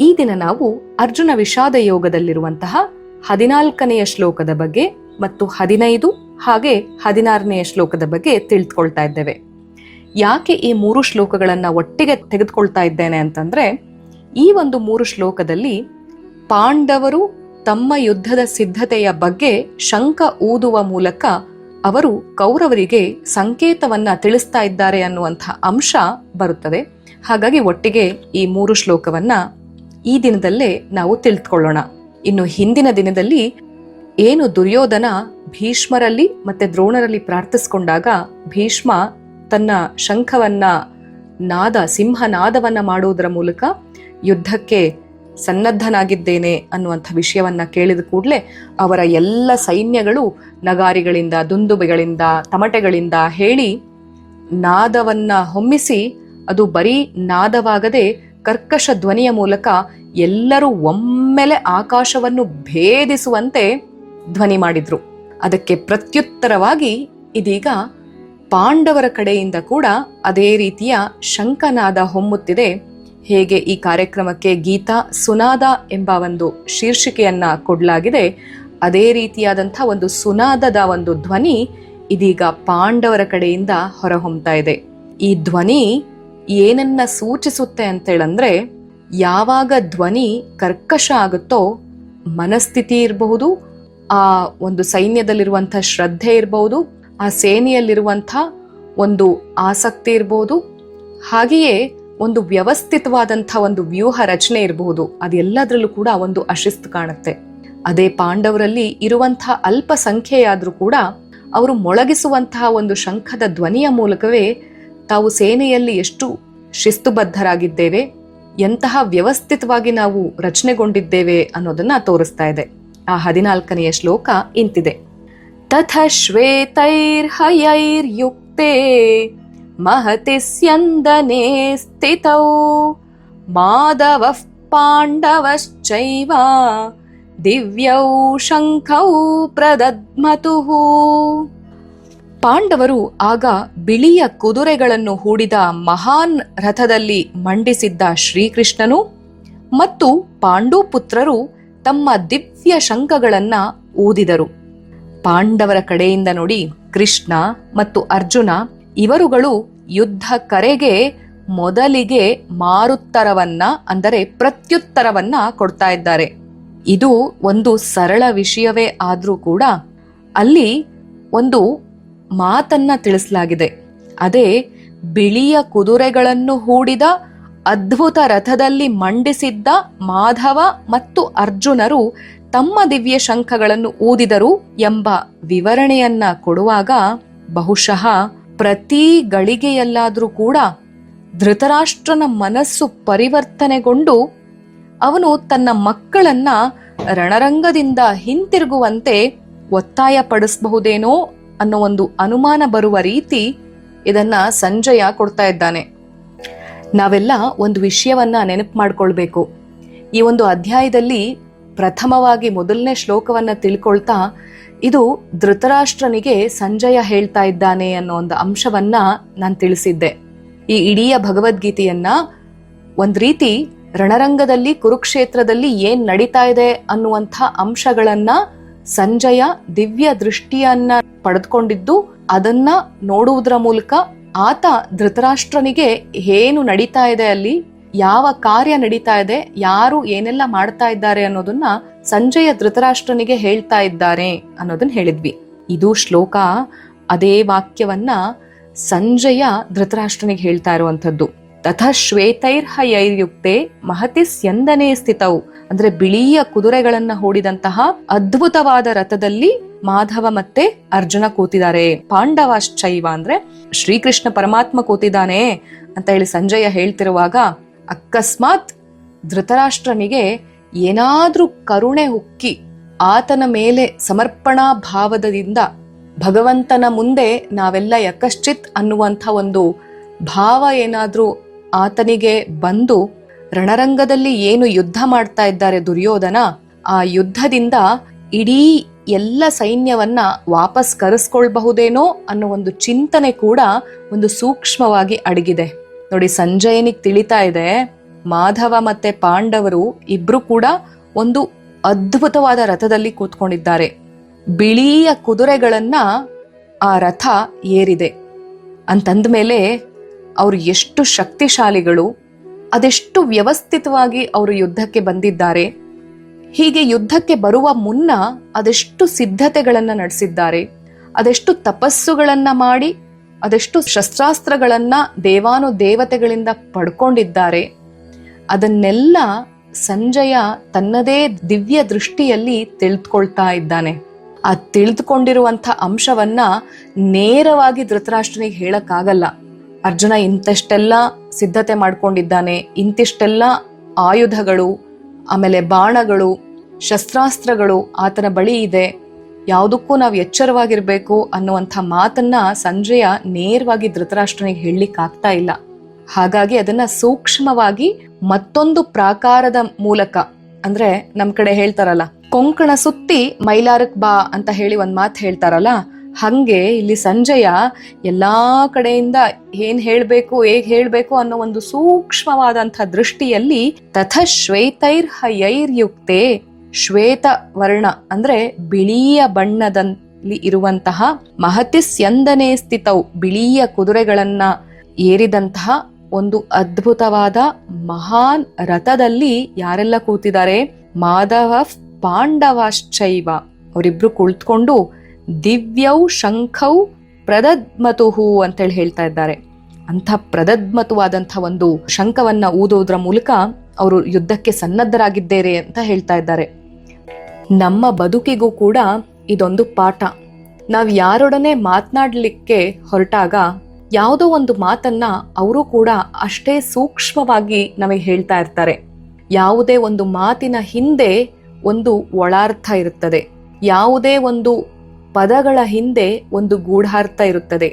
ಈ ದಿನ ನಾವು ಅರ್ಜುನ ವಿಷಾದ ಯೋಗದಲ್ಲಿರುವಂತಹ ಹದಿನಾಲ್ಕನೆಯ ಶ್ಲೋಕದ ಬಗ್ಗೆ ಮತ್ತು ಹದಿನೈದು ಹಾಗೆ ಹದಿನಾರನೆಯ ಶ್ಲೋಕದ ಬಗ್ಗೆ ತಿಳಿದುಕೊಳ್ತಾ ಇದ್ದೇವೆ. ಯಾಕೆ ಈ ಮೂರು ಶ್ಲೋಕಗಳನ್ನ ಒಟ್ಟಿಗೆ ತೆಗೆದುಕೊಳ್ತಾ ಇದ್ದೇನೆ ಅಂತಂದ್ರೆ, ಈ ಒಂದು ಮೂರು ಶ್ಲೋಕದಲ್ಲಿ ಪಾಂಡವರು ತಮ್ಮ ಯುದ್ಧದ ಸಿದ್ಧತೆಯ ಬಗ್ಗೆ ಶಂಕ ಊದುವ ಮೂಲಕ ಅವರು ಕೌರವರಿಗೆ ಸಂಕೇತವನ್ನ ತಿಳಿಸ್ತಾ ಇದ್ದಾರೆ ಅನ್ನುವಂಥ ಅಂಶ ಬರುತ್ತದೆ. ಹಾಗಾಗಿ ಒಟ್ಟಿಗೆ ಈ ಮೂರು ಶ್ಲೋಕವನ್ನ ಈ ದಿನದಲ್ಲೇ ನಾವು ತಿಳಿದುಕೊಳ್ಳೋಣ ಇನ್ನು ಹಿಂದಿನ ದಿನದಲ್ಲಿ ಏನು ದುರ್ಯೋಧನ ಭೀಷ್ಮರಲ್ಲಿ ಮತ್ತೆ ದ್ರೋಣರಲ್ಲಿ ಪ್ರಾರ್ಥಿಸಿಕೊಂಡಾಗ ಭೀಷ್ಮ ತನ್ನ ಶಂಖವನ್ನ, ನಾದ, ಸಿಂಹನಾದವನ್ನ ಮಾಡುವುದರ ಮೂಲಕ ಯುದ್ಧಕ್ಕೆ ಸನ್ನದ್ಧನಾಗಿದ್ದೇನೆ ಅನ್ನುವಂಥ ವಿಷಯವನ್ನ ಕೇಳಿದ ಕೂಡಲೇ ಅವರ ಎಲ್ಲ ಸೈನ್ಯಗಳು ನಗಾರಿಗಳಿಂದ, ದುಂದುಬೆಗಳಿಂದ, ತಮಟೆಗಳಿಂದ ಹೇಳಿ ನಾದವನ್ನ ಹೊಮ್ಮಿಸಿ ಅದು ಬರೀ ನಾದವಾಗದೆ ಕರ್ಕಶ ಧ್ವನಿಯ ಮೂಲಕ ಎಲ್ಲರೂ ಒಮ್ಮೆಲೆ ಆಕಾಶವನ್ನು ಭೇದಿಸುವಂತೆ ಧ್ವನಿ ಮಾಡಿದ್ರು. ಅದಕ್ಕೆ ಪ್ರತ್ಯುತ್ತರವಾಗಿ ಇದೀಗ ಪಾಂಡವರ ಕಡೆಯಿಂದ ಕೂಡ ಅದೇ ರೀತಿಯ ಶಂಕನಾದ ಹೊಮ್ಮುತ್ತಿದೆ. ಹೇಗೆ ಈ ಕಾರ್ಯಕ್ರಮಕ್ಕೆ ಗೀತಾ ಸುನಾದ ಎಂಬ ಒಂದು ಶೀರ್ಷಿಕೆಯನ್ನ ಕೊಡಲಾಗಿದೆ. ಅದೇ ರೀತಿಯಾದಂಥ ಒಂದು ಸುನಾದದ ಒಂದು ಧ್ವನಿ ಇದೀಗ ಪಾಂಡವರ ಕಡೆಯಿಂದ ಹೊರಹೊಮ್ತಾ ಇದೆ. ಈ ಧ್ವನಿ ಏನನ್ನ ಸೂಚಿಸುತ್ತೆ ಅಂತೇಳಂದ್ರೆ, ಯಾವಾಗ ಧ್ವನಿ ಕರ್ಕಶ ಆಗುತ್ತೋ, ಮನಸ್ಥಿತಿ ಇರಬಹುದು, ಆ ಒಂದು ಸೈನ್ಯದಲ್ಲಿರುವಂಥ ಶ್ರದ್ಧೆ ಇರಬಹುದು, ಆ ಸೇನೆಯಲ್ಲಿರುವಂಥ ಒಂದು ಆಸಕ್ತಿ ಇರಬಹುದು, ಹಾಗೆಯೇ ಒಂದು ವ್ಯವಸ್ಥಿತವಾದಂಥ ಒಂದು ವ್ಯೂಹ ರಚನೆ ಇರಬಹುದು, ಅದೆಲ್ಲದರಲ್ಲೂ ಕೂಡ ಒಂದು ಅಶಿಸ್ತು ಕಾಣುತ್ತೆ. ಅದೇ ಪಾಂಡವರಲ್ಲಿ ಇರುವಂತಹ ಅಲ್ಪ ಸಂಖ್ಯೆಯಾದರೂ ಕೂಡ, ಅವರು ಮೊಳಗಿಸುವಂತಹ ಒಂದು ಶಂಖದ ಧ್ವನಿಯ ಮೂಲಕವೇ ತಾವು ಸೇನೆಯಲ್ಲಿ ಎಷ್ಟು ಶಿಸ್ತುಬದ್ಧರಾಗಿದ್ದೇವೆ, ಎಂತಹ ವ್ಯವಸ್ಥಿತವಾಗಿ ನಾವು ರಚನೆಗೊಂಡಿದ್ದೇವೆ ಅನ್ನೋದನ್ನ ತೋರಿಸ್ತಾ ಇದೆ. ಆ ಹದಿನಾಲ್ಕನೆಯ ಶ್ಲೋಕ ಇಂತಿದೆ. ತಥ ಶ್ವೇತೈರ್ ಶ್ವೇತೈರ್ಹಯೈರ್ಯುಕ್ತೆ ಮಹತಿ ಸ್ಯಂದನೆ ಸ್ಥಿತೌ ಮಾಧವ ಪಾಂಡವಶ್ಚೈವ ದಿವ್ಯೌ ಶಂಖೌ ಪ್ರದದ್ಮತುಹೂ ಪಾಂಡವರು ಆಗ ಬಿಳಿಯ ಕುದುರೆಗಳನ್ನು ಹೂಡಿದ ಮಹಾನ್ ರಥದಲ್ಲಿ ಮಂಡಿಸಿದ್ದ ಶ್ರೀಕೃಷ್ಣನು ಮತ್ತು ಪಾಂಡುಪುತ್ರರು ತಮ್ಮ ದಿವ್ಯ ಶಂಖಗಳನ್ನ ಊದಿದರು. ಪಾಂಡವರ ಕಡೆಯಿಂದ ನೋಡಿ ಕೃಷ್ಣ ಮತ್ತು ಅರ್ಜುನ ಇವರುಗಳು ಯುದ್ಧ ಕರೆಗೆ ಮೊದಲಿಗೆ ಮಾರುತ್ತರವನ್ನ ಅಂದರೆ ಪ್ರತ್ಯುತ್ತರವನ್ನ ಕೊಡ್ತಾ ಇದ್ದಾರೆ. ಇದು ಒಂದು ಸರಳ ವಿಷಯವೇ ಆದರೂ ಕೂಡ ಅಲ್ಲಿ ಒಂದು ಮಾತನ್ನ ತಿಳಿಸಲಾಗಿದೆ. ಅದೇ ಬಿಳಿಯ ಕುದುರೆಗಳನ್ನು ಹೂಡಿದ ಅದ್ಭುತ ರಥದಲ್ಲಿ ಮಂಡಿಸಿದ್ದ ಮಾಧವ ಮತ್ತು ಅರ್ಜುನರು ತಮ್ಮ ದಿವ್ಯ ಶಂಖಗಳನ್ನು ಊದಿದರು ಎಂಬ ವಿವರಣೆಯನ್ನ ಕೊಡುವಾಗ ಬಹುಶಃ ಪ್ರತಿ ಗಳಿಗೆಯಲ್ಲಾದರೂ ಕೂಡ ಧೃತರಾಷ್ಟ್ರನ ಮನಸ್ಸು ಪರಿವರ್ತನೆಗೊಂಡು ಅವನು ತನ್ನ ಮಕ್ಕಳನ್ನ ರಣರಂಗದಿಂದ ಹಿಂತಿರುಗುವಂತೆ ಒತ್ತಾಯ ಪಡಿಸಬಹುದೇನೋ ಅನ್ನೋ ಒಂದು ಅನುಮಾನ ಬರುವ ರೀತಿ ಇದನ್ನ ಸಂಜಯ ಕೊಡ್ತಾ ಇದ್ದಾನೆ. ನಾವೆಲ್ಲ ಒಂದು ವಿಷಯವನ್ನ ನೆನಪು ಮಾಡ್ಕೊಳ್ಬೇಕು. ಈ ಒಂದು ಅಧ್ಯಾಯದಲ್ಲಿ ಪ್ರಥಮವಾಗಿ ಮೊದಲನೇ ಶ್ಲೋಕವನ್ನ ತಿಳ್ಕೊಳ್ತಾ ಇದು ಧೃತರಾಷ್ಟ್ರನಿಗೆ ಸಂಜಯ ಹೇಳ್ತಾ ಇದ್ದಾನೆ ಅನ್ನೋ ಒಂದು ಅಂಶವನ್ನ ನಾನು ತಿಳಿಸಿದ್ದೆ. ಈ ಇಡೀ ಭಗವದ್ಗೀತೆಯನ್ನ ಒಂದು ರೀತಿ ರಣರಂಗದಲ್ಲಿ, ಕುರುಕ್ಷೇತ್ರದಲ್ಲಿ ಏನ್ ನಡೀತಾ ಇದೆ ಅನ್ನುವಂಥ ಅಂಶಗಳನ್ನ ಸಂಜಯ ದಿವ್ಯ ದೃಷ್ಟಿಯನ್ನ ಪಡೆದುಕೊಂಡಿದ್ದು ಅದನ್ನ ನೋಡುವುದರ ಮೂಲಕ ಆತ ಧೃತರಾಷ್ಟ್ರನಿಗೆ ಏನು ನಡೀತಾ ಇದೆ ಅಲ್ಲಿ, ಯಾವ ಕಾರ್ಯ ನಡೀತಾ ಇದೆ, ಯಾರು ಏನೆಲ್ಲ ಮಾಡ್ತಾ ಇದ್ದಾರೆ ಅನ್ನೋದನ್ನ ಸಂಜಯ ಧೃತರಾಷ್ಟ್ರನಿಗೆ ಹೇಳ್ತಾ ಇದ್ದಾರೆ ಅನ್ನೋದನ್ನ ಹೇಳಿದ್ವಿ. ಇದು ಶ್ಲೋಕ ಅದೇ ವಾಕ್ಯವನ್ನ ಸಂಜಯ ಧೃತರಾಷ್ಟ್ರನಿಗೆ ಹೇಳ್ತಾ ಇರುವಂತದ್ದು ತಥ ಶ್ವೇತೈರ್ಹಯೈರ್ಯುಕ್ತೆ ಮಹತಿ ಸ್ಯಂದನೆ ಸ್ಥಿತವು ಅಂದ್ರೆ ಬಿಳಿಯ ಕುದುರೆಗಳನ್ನ ಹೂಡಿದಂತಹ ಅದ್ಭುತವಾದ ರಥದಲ್ಲಿ ಮಾಧವ ಮತ್ತೆ ಅರ್ಜುನ ಕೂತಿದ್ದಾರೆ. ಪಾಂಡವಾಶ್ಚೈವ ಅಂದ್ರೆ ಶ್ರೀಕೃಷ್ಣ ಪರಮಾತ್ಮ ಕೂತಿದ್ದಾನೆ ಅಂತ ಹೇಳಿ ಸಂಜಯ ಹೇಳ್ತಿರುವಾಗ ಅಕಸ್ಮಾತ್ ಧೃತರಾಷ್ಟ್ರನಿಗೆ ಏನಾದ್ರೂ ಕರುಣೆ ಹುಕ್ಕಿ ಆತನ ಮೇಲೆ ಸಮರ್ಪಣಾ ಭಾವದಿಂದ ಭಗವಂತನ ಮುಂದೆ ನಾವೆಲ್ಲ ಯಕಶ್ಚಿತ್ ಅನ್ನುವಂಥ ಒಂದು ಭಾವ ಏನಾದ್ರೂ ಆತನಿಗೆ ಬಂದು ರಣರಂಗದಲ್ಲಿ ಏನು ಯುದ್ಧ ಮಾಡ್ತಾ ಇದ್ದಾರೆ ದುರ್ಯೋಧನ, ಆ ಯುದ್ಧದಿಂದ ಇಡೀ ಎಲ್ಲ ಸೈನ್ಯವನ್ನ ವಾಪಸ್ ಕರೆಸ್ಕೊಳ್ಬಹುದೇನೋ ಅನ್ನೋ ಒಂದು ಚಿಂತನೆ ಕೂಡ ಒಂದು ಸೂಕ್ಷ್ಮವಾಗಿ ಅಡಗಿದೆ. ನೋಡಿ, ಸಂಜಯನಿಗೆ ತಿಳಿತಾ ಇದೆ, ಮಾಧವ ಮತ್ತೆ ಪಾಂಡವರು ಇಬ್ರು ಕೂಡ ಒಂದು ಅದ್ಭುತವಾದ ರಥದಲ್ಲಿ ಕೂತ್ಕೊಂಡಿದ್ದಾರೆ. ಬಿಳಿಯ ಕುದುರೆಗಳನ್ನ ಆ ರಥ ಏರಿದೆ. ಅಂತಂದ್ಮೇಲೆ ಅವರು ಎಷ್ಟು ಶಕ್ತಿಶಾಲಿಗಳು, ಅದೆಷ್ಟು ವ್ಯವಸ್ಥಿತವಾಗಿ ಅವರು ಯುದ್ಧಕ್ಕೆ ಬಂದಿದ್ದಾರೆ. ಹೀಗೆ ಯುದ್ಧಕ್ಕೆ ಬರುವ ಮುನ್ನ ಅದೆಷ್ಟು ಸಿದ್ಧತೆಗಳನ್ನು ನಡೆಸಿದ್ದಾರೆ. ಅದೆಷ್ಟು ತಪಸ್ಸುಗಳನ್ನು ಮಾಡಿ, ಅದೆಷ್ಟು ಶಸ್ತ್ರಾಸ್ತ್ರಗಳನ್ನು ದೇವಾನು ದೇವತೆಗಳಿಂದ ಪಡ್ಕೊಂಡಿದ್ದಾರೆ. ಅದನ್ನೆಲ್ಲ ಸಂಜಯ ತನ್ನದೇ ದಿವ್ಯ ದೃಷ್ಟಿಯಲ್ಲಿ ತಿಳಿದುಕೊಳ್ತಾ ಇದ್ದಾನೆ. ಆ ತಿಳಿದುಕೊಂಡಿರುವಂಥ ಅಂಶವನ್ನ ನೇರವಾಗಿ ಧೃತರಾಷ್ಟ್ರನಿಗೆ ಹೇಳಕ್ಕಾಗಲ್ಲ. ಅರ್ಜುನ ಇಂತಷ್ಟೆಲ್ಲ ಸಿದ್ಧತೆ ಮಾಡಿಕೊಂಡಿದ್ದಾನೆ, ಇಂತಿಷ್ಟೆಲ್ಲ ಆಯುಧಗಳು, ಆಮೇಲೆ ಬಾಣಗಳು, ಶಸ್ತ್ರಾಸ್ತ್ರಗಳು ಆತನ ಬಳಿ ಇದೆ. ಯಾವುದಕ್ಕೂ ನಾವು ಎಚ್ಚರವಾಗಿರಬೇಕು ಅನ್ನುವಂಥ ಮಾತನ್ನ ಸಂಜಯ ನೇರವಾಗಿ ಧೃತರಾಷ್ಟ್ರನಿಗೆ ಹೇಳಲಿಕ್ಕಾಗ್ತಾ ಇಲ್ಲ. ಹಾಗಾಗಿ ಅದನ್ನ ಸೂಕ್ಷ್ಮವಾಗಿ ಮತ್ತೊಂದು ಪ್ರಾಕಾರದ ಮೂಲಕ, ಅಂದ್ರೆ ನಮ್ ಕಡೆ ಹೇಳ್ತಾರಲ್ಲ, ಕೊಂಕಣ ಸುತ್ತಿ ಮೈಲಾರಕ್ ಬಾ ಅಂತ ಹೇಳಿ ಒಂದ್ ಮಾತು ಹೇಳ್ತಾರಲ್ಲ ಹಂಗೆ ಇಲ್ಲಿ ಸಂಜಯ ಎಲ್ಲಾ ಕಡೆಯಿಂದ ಏನ್ ಹೇಳ್ಬೇಕು, ಹೇಗ್ ಹೇಳ್ಬೇಕು ಅನ್ನೋ ಒಂದು ಸೂಕ್ಷ್ಮವಾದಂಥ ದೃಷ್ಟಿಯಲ್ಲಿ ತಥ ಶ್ವೇತೈರ್ ಹಯೈರ್ಯುಕ್ತೆ ಶ್ವೇತ ವರ್ಣ ಅಂದ್ರೆ ಬಿಳಿಯ ಬಣ್ಣದಲ್ಲಿ ಇರುವಂತಹ ಮಹತಿ ಸ್ಯಂದನೆ ಸ್ಥಿತವು ಬಿಳಿಯ ಕುದುರೆಗಳನ್ನ ಏರಿದಂತಹ ಒಂದು ಅದ್ಭುತವಾದ ಮಹಾನ್ ರಥದಲ್ಲಿ ಯಾರೆಲ್ಲ ಕೂತಿದ್ದಾರೆ, ಮಾಧವ ಪಾಂಡವಾಶ್ಚೈವ ಅವರಿಬ್ರು ಕುಳಿತುಕೊಂಡು ದಿವ್ಯೌ ಶಂಖೌ ಪ್ರದದ್ಮತುಹು ಅಂತೇಳಿ ಹೇಳ್ತಾ ಇದ್ದಾರೆ. ಅಂಥ ಪ್ರದದ್ಮತುವಾದಂಥ ಒಂದು ಶಂಖವನ್ನ ಊದೋದ್ರ ಮೂಲಕ ಅವರು ಯುದ್ಧಕ್ಕೆ ಸನ್ನದ್ಧರಾಗಿದ್ದೇರೆ ಅಂತ ಹೇಳ್ತಾ ಇದ್ದಾರೆ. ನಮ್ಮ ಬದುಕಿಗೂ ಕೂಡ ಇದೊಂದು ಪಾಠ. ನಾವು ಯಾರೊಡನೆ ಮಾತನಾಡಲಿಕ್ಕೆ ಹೊರಟಾಗ ಯಾವುದೋ ಒಂದು ಮಾತನ್ನ ಅವರು ಕೂಡ ಅಷ್ಟೇ ಸೂಕ್ಷ್ಮವಾಗಿ ನಮಗೆ ಹೇಳ್ತಾ ಇರ್ತಾರೆ. ಯಾವುದೇ ಒಂದು ಮಾತಿನ ಹಿಂದೆ ಒಂದು ಒಳಾರ್ಥ ಇರುತ್ತದೆ. ಯಾವುದೇ ಒಂದು ಪದಗಳ ಹಿಂದೆ ಒಂದು ಗೂಢಾರ್ಥ ಇರುತ್ತದೆ.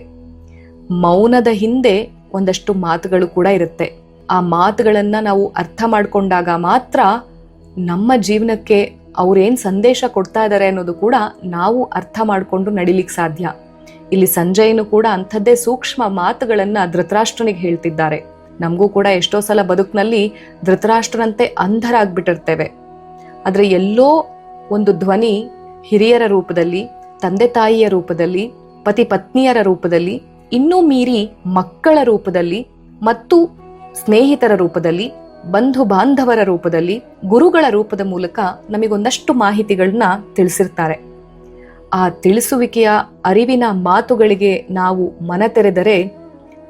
ಮೌನದ ಹಿಂದೆ ಒಂದಷ್ಟು ಮಾತುಗಳು ಕೂಡ ಇರುತ್ತೆ. ಆ ಮಾತುಗಳನ್ನು ನಾವು ಅರ್ಥ ಮಾಡಿಕೊಂಡಾಗ ಮಾತ್ರ ನಮ್ಮ ಜೀವನಕ್ಕೆ ಅವರೇನು ಸಂದೇಶ ಕೊಡ್ತಾ ಇದ್ದಾರೆ ಅನ್ನೋದು ಕೂಡ ನಾವು ಅರ್ಥ ಮಾಡಿಕೊಂಡು ನಡಿಲಿಕ್ಕೆ ಸಾಧ್ಯ. ಇಲ್ಲಿ ಸಂಜಯನು ಕೂಡ ಅಂಥದ್ದೇ ಸೂಕ್ಷ್ಮ ಮಾತುಗಳನ್ನು ಧೃತರಾಷ್ಟ್ರನಿಗೆ ಹೇಳ್ತಿದ್ದಾರೆ. ನಮಗೂ ಕೂಡ ಎಷ್ಟೋ ಸಲ ಬದುಕಿನಲ್ಲಿ ಧೃತರಾಷ್ಟ್ರನಂತೆ ಅಂಧರಾಗ್ಬಿಟ್ಟಿರ್ತೇವೆ. ಆದರೆ ಎಲ್ಲೋ ಒಂದು ಧ್ವನಿ ಹಿರಿಯರ ರೂಪದಲ್ಲಿ ತಂದೆ ತಾಯಿಯ ರೂಪದಲ್ಲಿ ಪತಿ ಪತ್ನಿಯರ ರೂಪದಲ್ಲಿ, ಇನ್ನೂ ಮೀರಿ ಮಕ್ಕಳ ರೂಪದಲ್ಲಿ ಮತ್ತು ಸ್ನೇಹಿತರ ರೂಪದಲ್ಲಿ ಬಂಧು ಬಾಂಧವರ ರೂಪದಲ್ಲಿ, ಗುರುಗಳ ರೂಪದ ಮೂಲಕ ನಮಗೊಂದಷ್ಟು ಮಾಹಿತಿಗಳನ್ನ ತಿಳಿಸಿರ್ತಾರೆ. ಆ ತಿಳಿಸುವಿಕೆಯ ಅರಿವಿನ ಮಾತುಗಳಿಗೆ ನಾವು ಮನ ತೆರೆದರೆ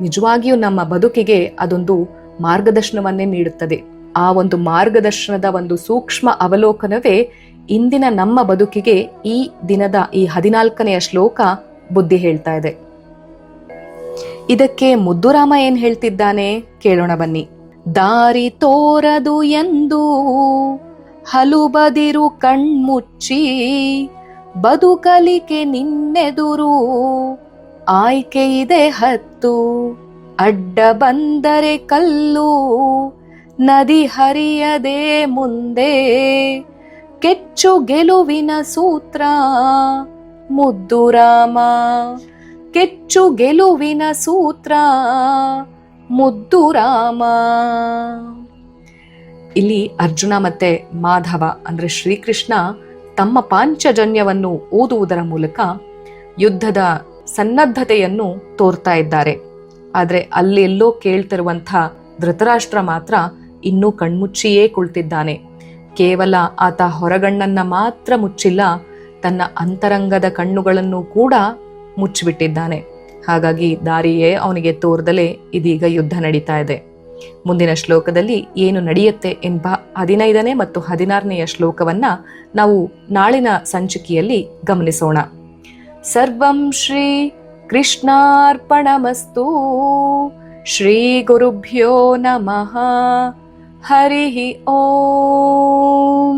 ನಿಜವಾಗಿಯೂ ನಮ್ಮ ಬದುಕಿಗೆ ಅದೊಂದು ಮಾರ್ಗದರ್ಶನವನ್ನೇ ನೀಡುತ್ತದೆ. ಆ ಒಂದು ಮಾರ್ಗದರ್ಶನದ ಒಂದು ಸೂಕ್ಷ್ಮ ಅವಲೋಕನವೇ ಇಂದಿನ ನಮ್ಮ ಬದುಕಿಗೆ ಈ ದಿನದ ಈ ಹದಿನಾಲ್ಕನೆಯ ಶ್ಲೋಕ ಬುದ್ಧಿ ಹೇಳ್ತಾ ಇದೆ. ಇದಕ್ಕೆ ಮುದ್ದುರಾಮ ಏನ್ ಹೇಳ್ತಿದ್ದಾನೆ? ಕೇಳೋಣ ಬನ್ನಿ. ದಾರಿ ತೋರದು ಎಂದು ಹಲುಬದಿರು ಕಣ್ಮುಚ್ಚಿ ಬದುಕಲಿಕೆ ನಿನ್ನೆದುರು ಆಯ್ಕೆ ಇದೆ ಹತ್ತು ಅಡ್ಡ ಬಂದರೆ ಕಲ್ಲು ನದಿ ಹರಿಯದೆ ಮುಂದೆ ಕೆಚ್ಚು ಗೆಲುವಿನ ಸೂತ್ರ. ಮುದ್ದು ರಾಮ. ಕೆಚ್ಚು ಗೆಲುವಿನ ಸೂತ್ರ. ಮುದ್ದು ರಾಮ. ಇಲ್ಲಿ ಅರ್ಜುನ ಮತ್ತೆ ಮಾಧವ, ಅಂದ್ರೆ ಶ್ರೀಕೃಷ್ಣ, ತಮ್ಮ ಪಾಂಚಜನ್ಯವನ್ನು ಓದುವುದರ ಮೂಲಕ ಯುದ್ಧದ ಸನ್ನದ್ಧತೆಯನ್ನು ತೋರ್ತಾ ಇದ್ದಾರೆ. ಆದರೆ ಅಲ್ಲೆಲ್ಲೋ ಕೇಳ್ತಿರುವಂಥ ಧೃತರಾಷ್ಟ್ರ ಮಾತ್ರ ಇನ್ನೂ ಕಣ್ಮುಚ್ಚಿಯೇ ಕುಳಿತಿದ್ದಾನೆ. ಕೇವಲ ಆತ ಹೊರಗಣ್ಣನ್ನ ಮಾತ್ರ ಮುಚ್ಚಿಲ್ಲ, ತನ್ನ ಅಂತರಂಗದ ಕಣ್ಣುಗಳನ್ನು ಕೂಡ ಮುಚ್ಚಿಬಿಟ್ಟಿದ್ದಾನೆ. ಹಾಗಾಗಿ ದಾರಿಯೇ ಅವನಿಗೆ ತೋರ್ದಲೇ ಇದೀಗ ಯುದ್ಧ ನಡೀತಾ ಇದೆ. ಮುಂದಿನ ಶ್ಲೋಕದಲ್ಲಿ ಏನು ನಡೆಯುತ್ತೆ ಎಂಬ ಹದಿನೈದನೇ ಮತ್ತು ಹದಿನಾರನೆಯ ಶ್ಲೋಕವನ್ನ ನಾವು ನಾಳಿನ ಸಂಚಿಕೆಯಲ್ಲಿ ಗಮನಿಸೋಣ. ಸರ್ವಂ ಶ್ರೀ ಕೃಷ್ಣಾರ್ಪಣಮಸ್ತು. ಶ್ರೀ ಗುರುಭ್ಯೋ ನಮಃ. ಹರಿ ಓಂ.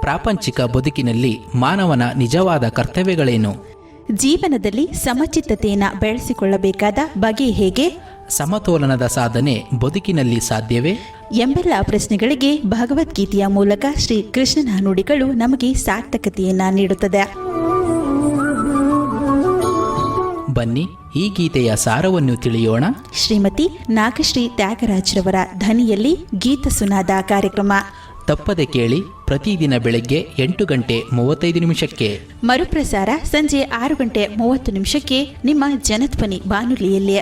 ಪ್ರಾಪಂಚಿಕ ಬದುಕಿನಲ್ಲಿ ಮಾನವನ ನಿಜವಾದ ಕರ್ತವ್ಯಗಳೇನು? ಜೀವನದಲ್ಲಿ ಸಮಚಿತ್ತತೆಯನ್ನು ಬೆಳೆಸಿಕೊಳ್ಳಬೇಕಾದ ಬಗೆ ಹೇಗೆ? ಸಮತೋಲನದ ಸಾಧನೆ ಬದುಕಿನಲ್ಲಿ ಸಾಧ್ಯವೇ? ಎಂಬೆಲ್ಲ ಪ್ರಶ್ನೆಗಳಿಗೆ ಭಗವದ್ಗೀತೆಯ ಮೂಲಕ ಶ್ರೀ ಕೃಷ್ಣನ ನುಡಿಗಳು ನಮಗೆ ಸಾರ್ಥಕತೆಯನ್ನ ನೀಡುತ್ತದೆ. ಬನ್ನಿ ಈ ಗೀತೆಯ ಸಾರವನ್ನು ತಿಳಿಯೋಣ. ಶ್ರೀಮತಿ ನಾಗಶ್ರೀ ತ್ಯಾಗರಾಜ್ರವರ ಧ್ವನಿಯಲ್ಲಿ ಗೀತ ಸುನಾದ ಕಾರ್ಯಕ್ರಮ. ತಪ್ಪದೆ ಕೇಳಿ ಪ್ರತಿದಿನ ಬೆಳಗ್ಗೆ ಎಂಟು ಗಂಟೆ ಮೂವತ್ತೈದು ನಿಮಿಷಕ್ಕೆ. ಮರುಪ್ರಸಾರ ಸಂಜೆ ಆರು ಗಂಟೆ ಮೂವತ್ತು ನಿಮಿಷಕ್ಕೆ ನಿಮ್ಮ ಜನಧ್ವನಿ ಬಾನುಲಿಯಲ್ಲಿ.